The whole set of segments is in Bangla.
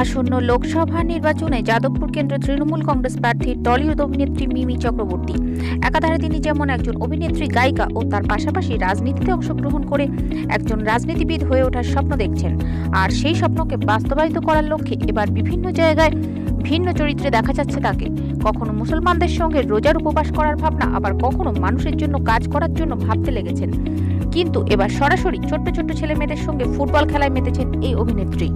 আসন্ন লোকসভা নির্বাচনে যাদবপুর কেন্দ্র তৃণমূল কংগ্রেস প্রার্থী টলিউড অভিনেত্রী মিমি চক্রবর্তী। একাধারে তিনি যেমন একজন অভিনেত্রী, গায়িকা ও তার পাশাপাশি রাজনীতিতে অংশগ্রহণ করে একজন রাজনীতিবিদ হয়ে ওঠার স্বপ্ন দেখছেন। আর সেই স্বপ্নকে বাস্তবায়িত করার লক্ষ্যে এবার বিভিন্ন জায়গায় ভিন্ন চরিত্রে দেখা যাচ্ছে তাকে। কখনো মুসলমানদের সঙ্গে রোজার উপবাস করার ভাবনা, আবার কখনো মানুষের জন্য কাজ করার জন্য ভাবতে লেগেছেন। কিন্তু এবার সরাসরি ছোট্ট ছোট্ট ছেলে মেয়েদের সঙ্গে ফুটবল খেলায় মেতেছেন এই অভিনেত্রী।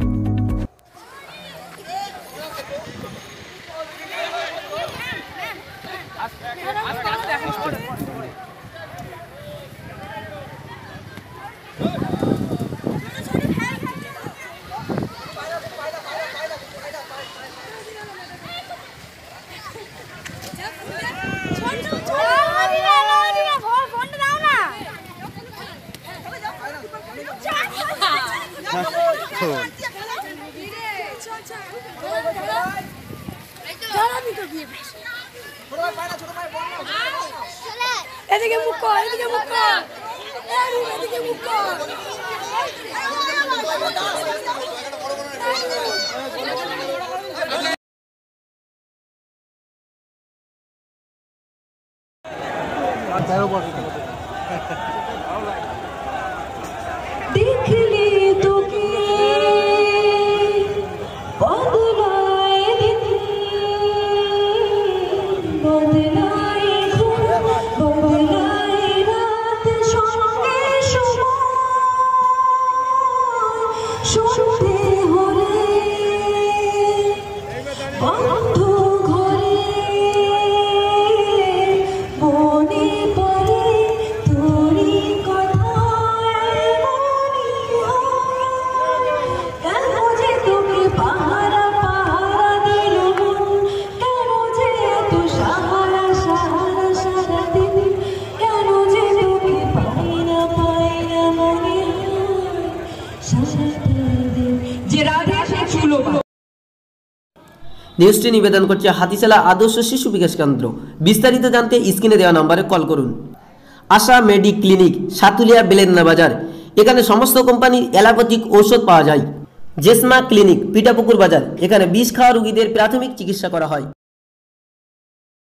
এদিকে মুখ কর এদিকে মুখ কর। এদিকে মুখ কর। দেখলে Sean নিউজটি নিবেদন করছে হাতিশালা আদর্শ শিশু বিকাশ কেন্দ্র। বিস্তারিত জানতে স্ক্রিনে দেওয়া নম্বরে কল করুন। আশা মেডি ক্লিনিক সাতুলিয়া বেলেন্না বাজার। এখানে সমস্ত কোম্পানির অ্যালোপ্যাথিক ঔষধ পাওয়া যায়। জেসমা ক্লিনিক পিটাপুকুর বাজার। এখানে বিষ খাওয়া রোগীদের প্রাথমিক চিকিৎসা করা হয়।